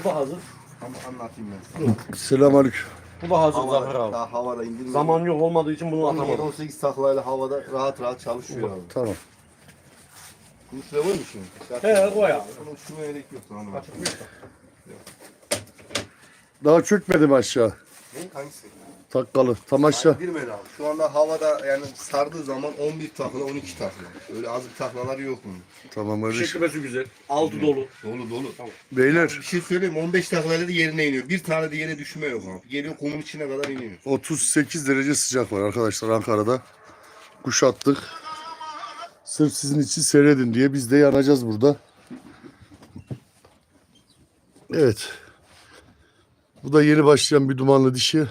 Bu da hazır. Ama anlatayım ben sana. Selamünaleyküm. Bu da hazır Zafer Havada, abi. daha havada indirmedim. Zaman yok olmadığı için bunu atamadım. 18 taklayla havada rahat rahat çalışıyor abi. Tamam. Bunu şuraya koy mu şimdi? He, koy abi. Bunu uçurmaya gerek yok sana. Kaçırmıyor da. Daha çökmedim aşağı. Ne? Hangisi? Takkalı. Tam aşağı. İndirmedi abi. Şu anda havada yani sardığı zaman 11 takla 12 takla. Öyle az bir taklalar yok bunun. Tamam kardeşim. Şeklemesi güzel. Altı dolu. Dolu dolu. Beyler Bir şey söyleyeyim mi? 15 taklayla da yerine iniyor. Bir tane de yere düşme yok abi. Geliyor kumun içine kadar iniyor. 38 derece sıcak var arkadaşlar Ankara'da. Kuşattık. Sırf sizin için seyredin diye biz de yanacağız burada. Evet. Bu da yeni başlayan bir dumanlı dişi.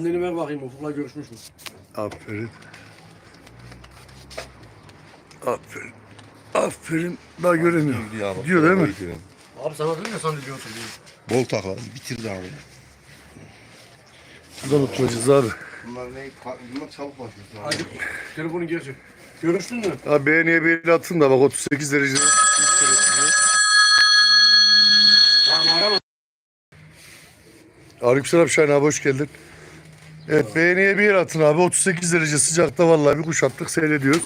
Anneni ver bakayım Ufuk'la görüşmüş mü? Aferin. Aferin. Aferin. Daha göremiyorum. Gidiyor abi. Gidiyor değil mi? Abi sana ya sen de diyorsun. Bol takla. Bitirdi abi. Buradan oturacağız abi. Bunlar ne? Bunlar çabuk başlıyor. Hadi telefonu geri çek. Görüştün mü? Abi beğeniye bir el atın da bak 38 derece. Tamam arama. Aleykümselam Şahin abi hoş geldin. Evet beğeniye bir atın abi. 38 derece sıcakta vallahi bir kuş attık seyrediyoruz.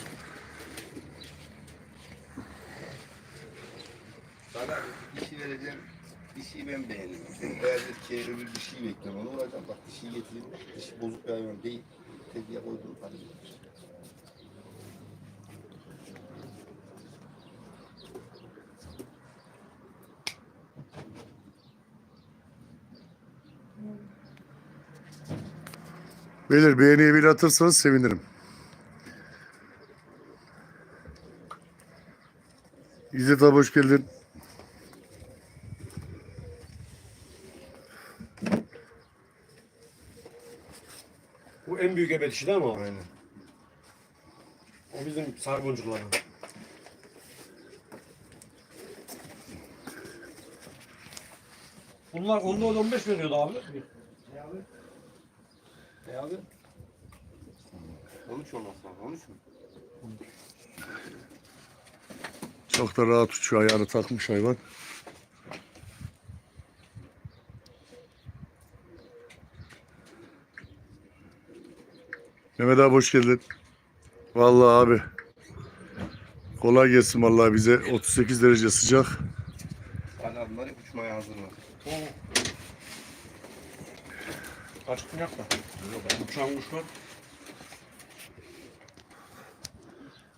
Sana bir şey vereceğim. Bir şey ben beğendim. Sen beğendin ki bir şey bekliyorum. Onu vuracağım. Bak bir şey getireyim. Dişi bozuk bir hayvan değil. Tezgaha koydum. Hadi. Beyler beğeniye bir atırsanız sevinirim. İzzet abi hoş geldin. Bu en büyük ebe dişi değil mi abi? Aynen. O bizim sarı boncuklardan. Bunlar onda 15 veriyordu abi. Ne abi? Ne abi? 13 olmaz lan. 13 mü? Çok da rahat uçuyor ayağını takmış hayvan. Mehmet abi hoş geldin. Vallahi abi. Kolay gelsin vallahi bize. 38 derece sıcak. Kanadları uçmaya hazırlar. Mı yapma? Uçan kuş var.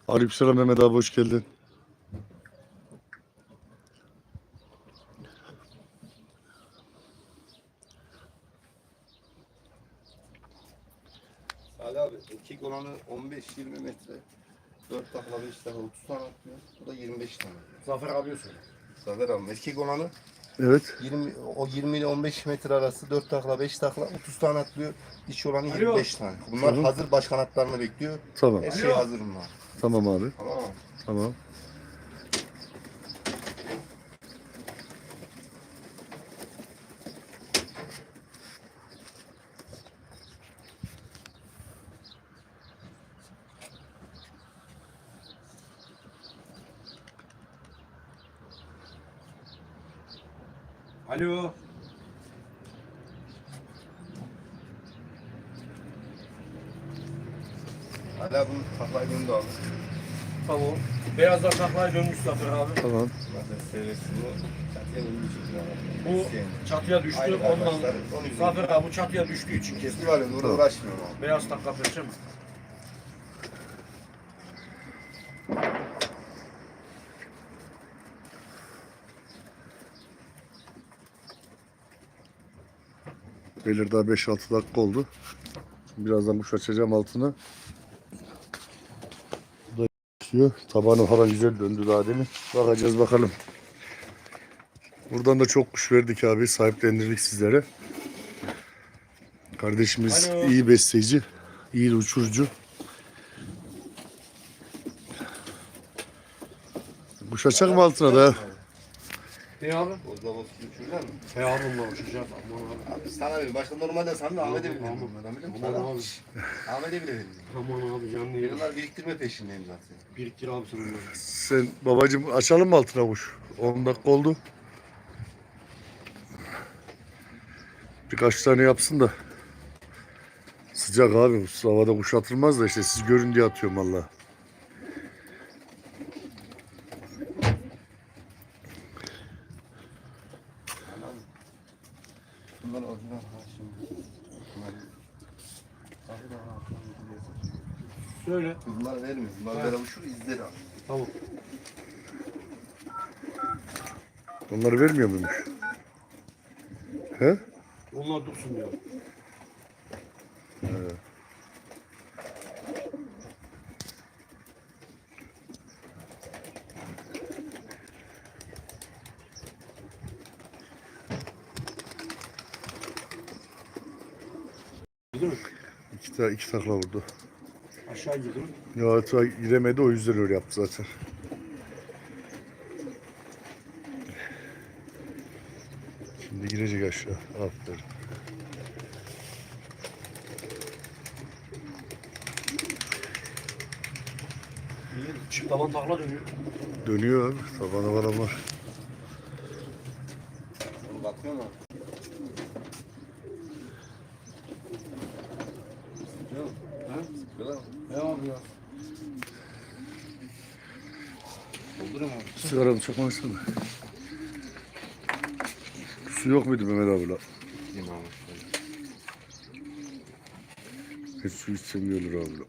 Aleykümselam Mehmet abi hoş geldin. Ali abi erkek olanı 15-20 metre. 4 takla 5 takla 30 tane atıyor. Bu da 25 tane. Zafer abiye söyle. Zafer abi erkek olanı Evet. 20 o 20 ile 15 metre arası 4 takla 5 takla 30 tane atlıyor. Dişi olanı Alo. 25 tane. Bunlar Tamam. hazır baş kanatlarını bekliyor. Tamam. Her şey hazır bunlar. Tamam abi. Tamam? Tamam. Alo. Ali abi bunun taklayı döndü abi. Tamam. Beyazlar taklaya dönmüş Zafer abi. Tamam. Bu. Çatıya düştü Aynı ondan. Zafer abi bu çatıya düştüğü için kesti. Var ya orada uğraşmıyorum abi. Beyaz takla perçem. Beyler daha 5-6 dakika oldu. Birazdan kuş açacağım altına. İstiyor. Tabanı falan güzel döndü daha demin. Bakacağız bakalım. Buradan da çok kuş verdik abi. Sahiplendirdik sizlere. Kardeşimiz Alo. iyi besleyici. iyi uçurucu. Kuş açacak mı altına da? Ne abi? Bozlava suyu uçurlar mı? He abi onlar uçacak. Aman abi. Abi sana verin. Başka normalde sana Ahmet'e bile Tamam. veririm. Ahmet'e bile Tamam abi. Ahmet'e bile veririm. Aman abi canlı yerim. Yıllar biriktirme peşindeyim zaten. Biriktir abi sen. Sen babacım açalım mı altına kuş? 10 dakika oldu. Birkaç tane yapsın da. Sıcak abi. Bu havada kuş atılmaz da işte siz görün diye atıyorum valla. Bunlar orijinal ha şimdi. Bunlar... Abi daha alttan gidiyorsun. Söyle. Bunlar vermiyor. Bunlar Evet. uçur izleri al. Tamam. Onları vermiyor muymuş? He? Onlar dursun diyor. Ta iki takla vurdu. Aşağı girdim. Ya ta giremedi o yüzden öyle yaptı zaten. Şimdi girecek aşağı. Aferin. Çift taban takla dönüyor. Dönüyor abi. Varan var. Onu bakıyor mu? Sıkıyor mu? Ha? Sıkıyorlar mı? Ne abi ya? Dolduruyor mu Sigaramı çakmasana. Su yok muydu Mehmet abi la? Gideyim. Hiç su içsemiyorlar abi la.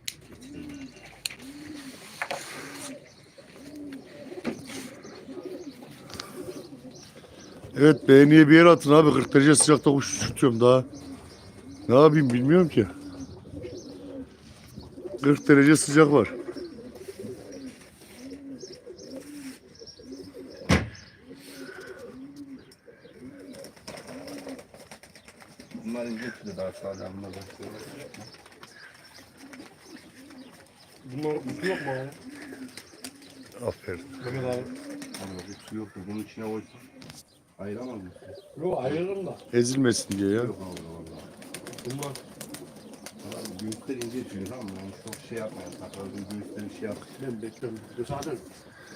Evet beğeniye bir yere atın abi. 40 derece sıcakta kuş tutuyorum daha. Ne yapayım bilmiyorum ki. 40 derece sıcak var. Bunlar sağlam. Bunlar uçu yok mu abi? Aferin. Mehmet abi. Ama bu su yok. Bunun içine koysun. Ayıramaz mısın? Yok ayırırım da. Ezilmesin diye ya. Yok Allah Allah. Bunlar Abi Göğüsler ince tüylü tamam mı? Yani çok şey yapmayın. Takardığın göğüslerin şey yap. ben bekliyorum. Zaten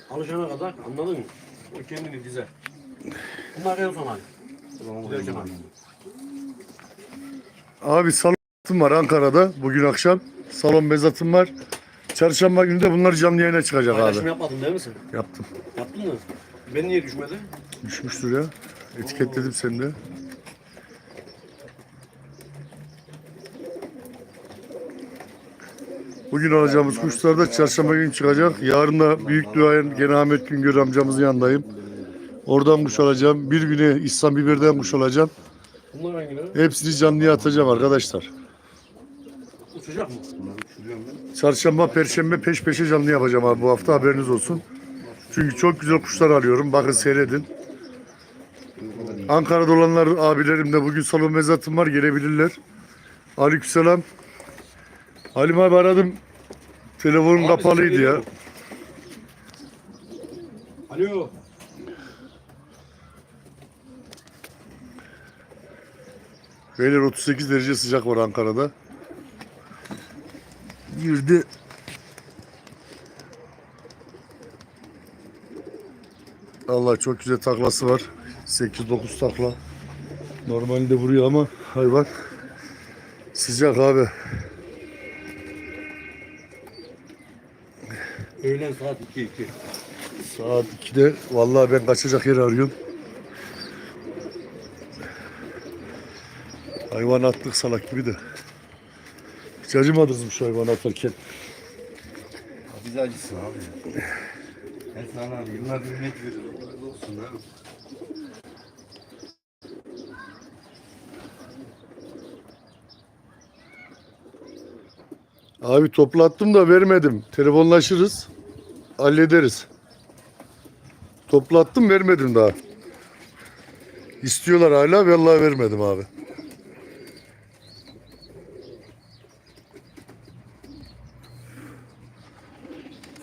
alışana kadar anladın mı? O kendini dizer. Bunlar en son hali. Giderken hali. Abi salon var Ankara'da bugün akşam. Salon mezatım var. Çarşamba günü de bunlar canlı yayına çıkacak Paylaşım abi. yapmadın değil mi sen? Yaptım. Yaptın mı? Ben niye düşmedi? Düşmüştür ya. Etiketledim seni de. Bugün alacağımız kuşlar da çarşamba günü çıkacak. Yarın da büyük duayen gene Ahmet Güngör amcamızın yanındayım. Oradan kuş alacağım. Bir güne İhsan Biber'den kuş alacağım. Bunlar hangileri? Hepsini canlıya atacağım arkadaşlar. Uçacak mı? Çarşamba, perşembe peş peşe canlı yapacağım abi bu hafta haberiniz olsun. Çünkü çok güzel kuşlar alıyorum. Bakın seyredin. Ankara'da olanlar abilerim de bugün salon mezatım var gelebilirler. Aleykümselam. Halim abi aradım. Telefonum kapalıydı ya. Alo. Beyler 38 derece sıcak var Ankara'da. Girdi. Allah çok güzel taklası var. 8-9 takla. Normalde vuruyor ama hayvan sıcak abi. Öğlen saat 2 2. Saat 2'de vallahi ben kaçacak yer arıyorum. Hayvan attık salak gibi de. Hiç acımadınız mı şu hayvan atarken? Biz acısın abi. Ben sana abi yıllar ümmet. Razı olsun abi. Abi toplattım da vermedim. Telefonlaşırız. Hallederiz. Toplattım vermedim daha. İstiyorlar hala vallahi vermedim abi.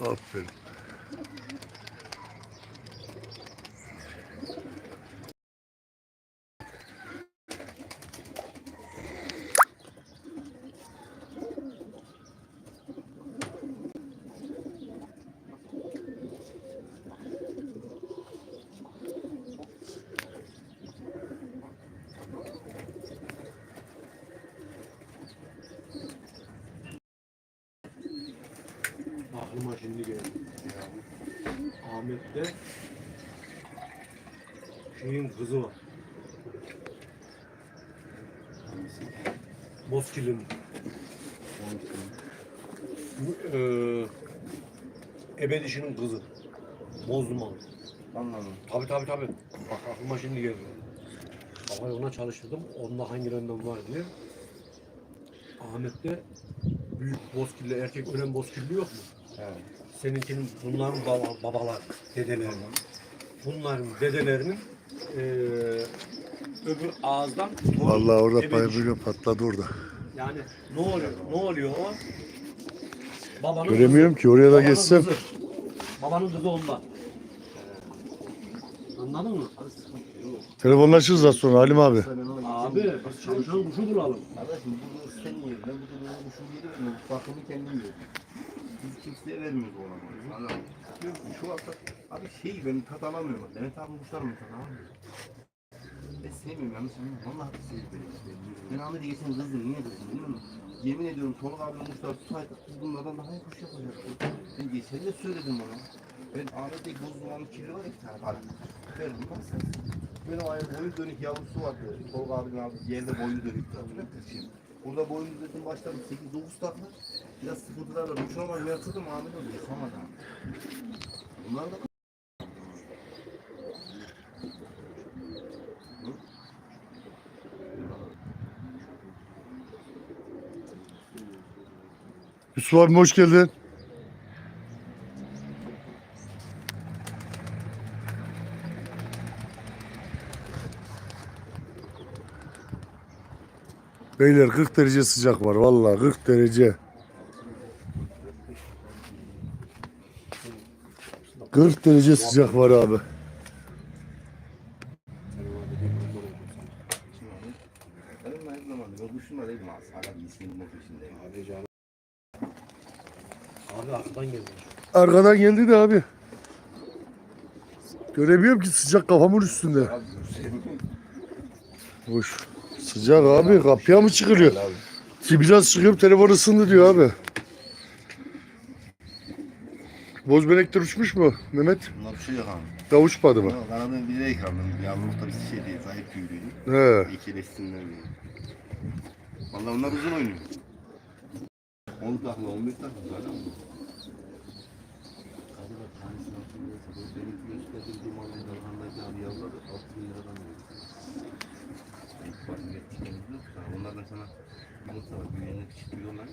Aferin. Şimdi geldi. Ahmet'te şeyin kızı var. Bozkir'in Bu, eee Ebedişi'nin kızı. Bozduman. Anladım. Tabi tabi tabi. Bak aklıma şimdi geldi. Kafayı ona çalıştırdım. Onda hangilerinden var diye. Ahmet'te büyük bozkirli, erkek ölen bozkirli yok mu? Evet. Seninkinin bunların baba, babalar, dedeler. Bunların dedelerinin eee öbür ağızdan torun, Vallahi orada ebediş. pay böyle patladı orada. Yani ne oluyor? Ne oluyor o? Babanın Göremiyorum ki oraya da Babanın geçsem. kızı. Babanın kızı onda. Anladın mı? Telefonlaşırız az sonra Halim abi. Abi biz çalışan kuşu bulalım. Kardeşim bunu sen yiyor. Ben bu da bu şu yedi mi? Bakımı kendim yiyor. Biz kimseye vermiyoruz o arabayı. Diyorum ki şu hafta abi şey ben tat alamıyorum. Demet abi kuşlar mı tat alamıyor? Ben sevmiyorum yanlış anlamıyorum. Vallahi sevmiyorum. Ben Ahmet'e geçen kızdım. Niye kızdım biliyor musun? Yemin ediyorum Tolga abinin kuşlar tutsaydı biz bunlardan daha iyi kuş yapacaktık. Ben geçen de söyledim ona. Ben Ahmet'e buzluğun kirli var bir tane para. Ver bundan sen. Benim ayağım boyun dönük yavrusu vardı. Tolga abinin aldığı yerde boynu dönük. Hatırlıyor Burada boynu dedim başladım 8-9 takla. Biraz sıkıntılar var. Uçuna var. Yatırdım Ahmet oldu. Yapamadım. Bunlar da Yusuf abi hoş geldin. Beyler 40 derece sıcak var vallahi 40 derece. 40 derece sıcak var abi. abi. Arkadan geldi. Arkadan geldi de abi. Göremiyorum ki sıcak kafamın üstünde. Hoş. Sıcak abi kapıya mı çıkılıyor? Biraz çıkıyorum telefon ısındı diyor abi. Bozbenekler uçmuş mu Mehmet? Bunlar bir şey yok abi. Daha uçmadı mı? Ama Kanadın bir de yıkandım. Yavrulukta bir şey değil. Zayıf tüylüydü. He. İkileşsinler diye. Valla onlar uzun oynuyor. 10 takla, 11 takla. Zaten bu. Kanada tanesini hatırlıyorsa, böyle benim gösterdiğim dumanlı dalgandaki abi yavruları 6 bin liradan veriyor. İlk var, millet tikemiz yok da. Onlardan sana yumurta var, büyüyenler küçük büyüyorlar ya.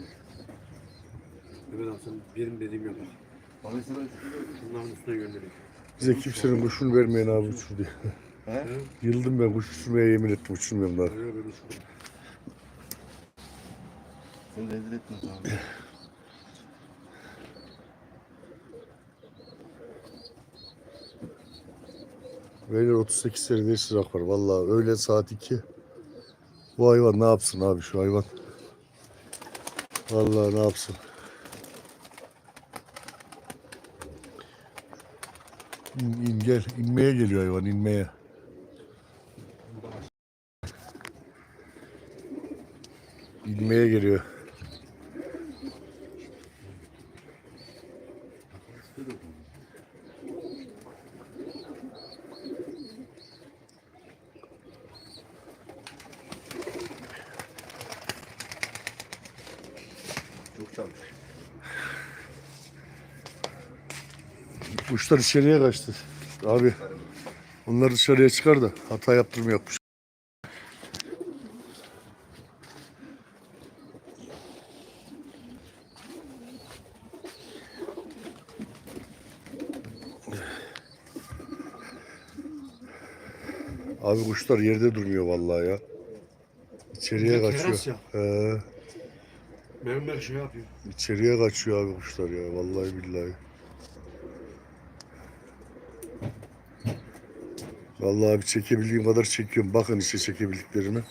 Mehmet abi sen benim dediğim yok. Bana mesela Şunların üstüne göndereyim. Bize kimsenin kuşunu vermeyin abi uçur diye. He? Yıldım ben kuş uçurmaya yemin ettim uçurmuyorum daha. Öyle böyle uçurum. Seni rezil etme abi. Beyler 38 derece sıcak var vallahi öğlen saat 2. Bu hayvan ne yapsın abi şu hayvan? Vallahi ne yapsın? İn, in gel. inmeye geliyor hayvan inmeye. İnmeye geliyor. Çok çalış. Kuşlar içeriye kaçtı. Abi onlar dışarıya çıkar da hata yaptırmıyor kuş. Abi kuşlar yerde durmuyor vallahi ya. İçeriye kaçıyor. ya. He, Mehmet şey yapıyor. içeriye kaçıyor abi kuşlar ya vallahi billahi. Vallahi abi çekebildiğim kadar çekiyorum. Bakın işte çekebildiklerimi.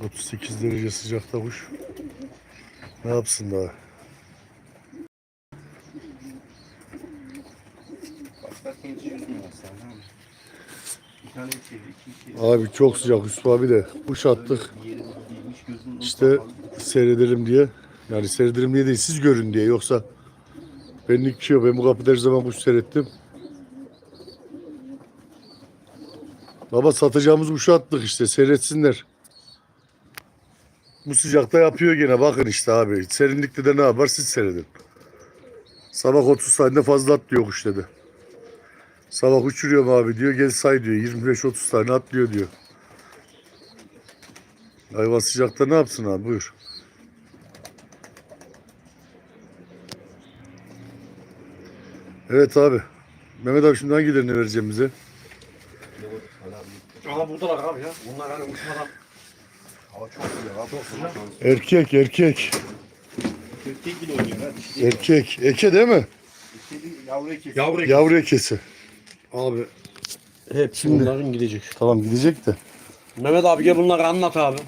...38 derece sıcakta kuş. Ne yapsın daha? Abi çok sıcak Yusuf abi de. Kuş attık. İşte seyredelim diye. Yani seyredelim diye değil siz görün diye. Yoksa benlik bir şey yok. Ben bu kapıda her zaman kuş seyrettim. Baba satacağımız kuşu attık işte seyretsinler. Bu sıcakta yapıyor gene bakın işte abi. Serinlikte de ne yapar siz seyredin. Sabah 30 saniyede fazla atlıyor kuş dedi. Sabah uçuruyorum abi diyor gel say diyor 25-30 tane atlıyor diyor. Hayvan sıcakta ne yapsın abi buyur. Evet abi. Mehmet abi şimdi hangilerini vereceğim bize? Aha buradalar abi ya. Bunlar hani uçmadan. Hava çok sıcak abi. Çok sıcak. Erkek erkek. Tek kilo oynuyor ha. Erkek. Eke değil mi? Dişli yavru ekesi. Yavru ek- Yavru ekesi. Abi. Hep Şimdi- bunların gidecek. Tamam gidecek de. Mehmet abi gel bunları anlat abi.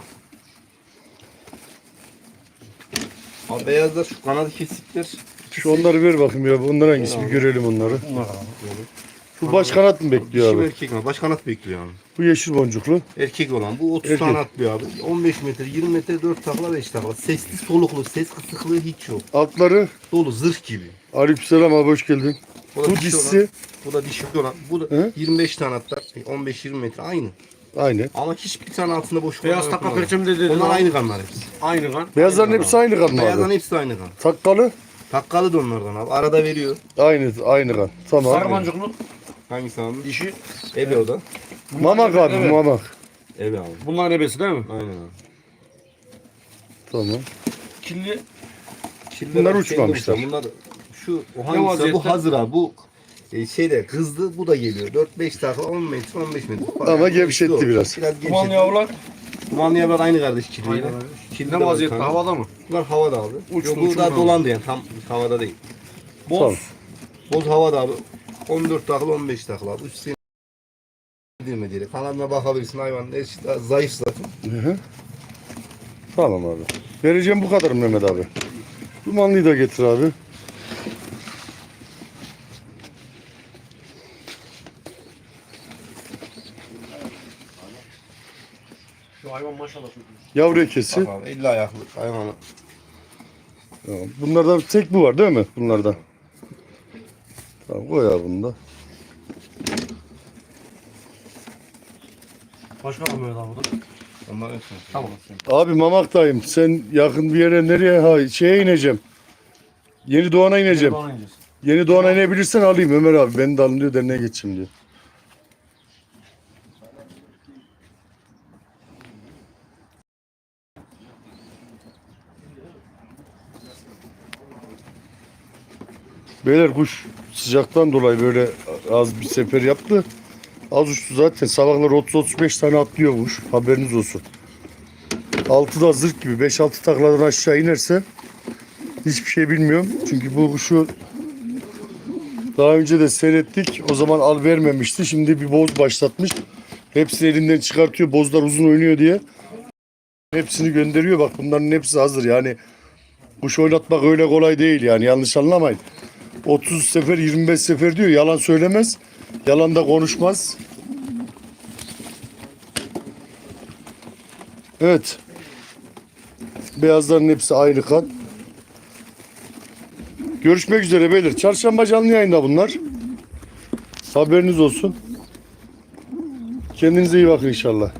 Abi beyazlar şu kanadı kesikler. Şu onları ver bakayım ya. Bunlar hangisi? Bir görelim onları. Bunlar. Bu baş kanat mı bekliyor Dişi abi? erkek mi? Baş kanat bekliyor abi. Bu yeşil boncuklu. Erkek olan bu 30 Erkek. tane atlıyor abi. 15 metre, 20 metre 4 takla 5 takla. Sesli soluklu, ses kısıklığı hiç yok. Altları. Dolu zırh gibi. Aleykümselam abi hoş geldin. Bu da Bu dişi dişisi. olan, bu da dişi olan. Bu da Hı? 25 tane atlar. 15-20 metre aynı. Aynı. Ama hiçbir tane altında boşluk Beyaz yok takla de dedi. Onlar abi. aynı kanlar hepsi. Aynı kan. Beyazların Aynı hepsi aynı kan mı Beyazların abi? hepsi aynı kan. Takkalı. Takkalı da onlardan abi. Arada veriyor. Aynı aynı kan. Tamam. Sarı boncuklu Hangisi abi? dişi. Ebe o da. Mamak abi Evet. mamak. Ebe abi. Bunların ebesi değil mi? Aynen abi. Tamam. Kirli. Kirliler Bunlar şeyde uçmamışlar. uçan, Bunlar şu o hangisi vaziyette? bu hazır abi. Bu e, şeyde kızdı bu da geliyor. 4-5 takla 10 metre 15 metre. Ama gevşetti biraz. Biraz Kumanlı gevşetti. yavrular. Kumanlı yavrular aynı kardeş kirliyle. Aynen. Kirli Ne vaziyette havada mı? Bunlar havada abi. Uçtu, Yok, bu uçtu dolandı yani tam havada değil. Boz. Tamam. Boz havada abi. 14 takla 15 takla abi. 3 sene mi diye. Kanalına bakabilirsin hayvan eşit zayıf zaten. Hı hı. Tamam abi. Vereceğim bu kadar Mehmet abi. Dumanlıyı da getir abi. Hayvan maşallah çok iyi. Yavru ekesi. Bak abi 50 ayaklı hayvanı. Tamam. Bunlardan tek bu var değil mi? Bunlardan. Tamam koy abi bunu da. Başka var abi. Onlar en son. Tamam. Abi Mamak'tayım. Sen yakın bir yere nereye? Ha şeye ineceğim. Yeni Doğan'a ineceğim. Yeni Doğan'a inebilirsen alayım Ömer abi. Beni de alın diyor derneğe geçeyim diyor. Beyler kuş sıcaktan dolayı böyle az bir sefer yaptı. Az uçtu zaten. Sabahlar 30-35 tane atlıyor kuş. Haberiniz olsun. Altı da zırh gibi. 5-6 takladan aşağı inerse hiçbir şey bilmiyorum. Çünkü bu kuşu daha önce de seyrettik. O zaman al vermemişti. Şimdi bir boz başlatmış. Hepsini elinden çıkartıyor. Bozlar uzun oynuyor diye. Hepsini gönderiyor. Bak bunların hepsi hazır. Yani kuş oynatmak öyle kolay değil yani. Yanlış anlamayın. 30 sefer 25 sefer diyor. Yalan söylemez. Yalan da konuşmaz. Evet. Beyazların hepsi aynı kan. Görüşmek üzere beyler. Çarşamba canlı yayında bunlar. Haberiniz olsun. Kendinize iyi bakın inşallah.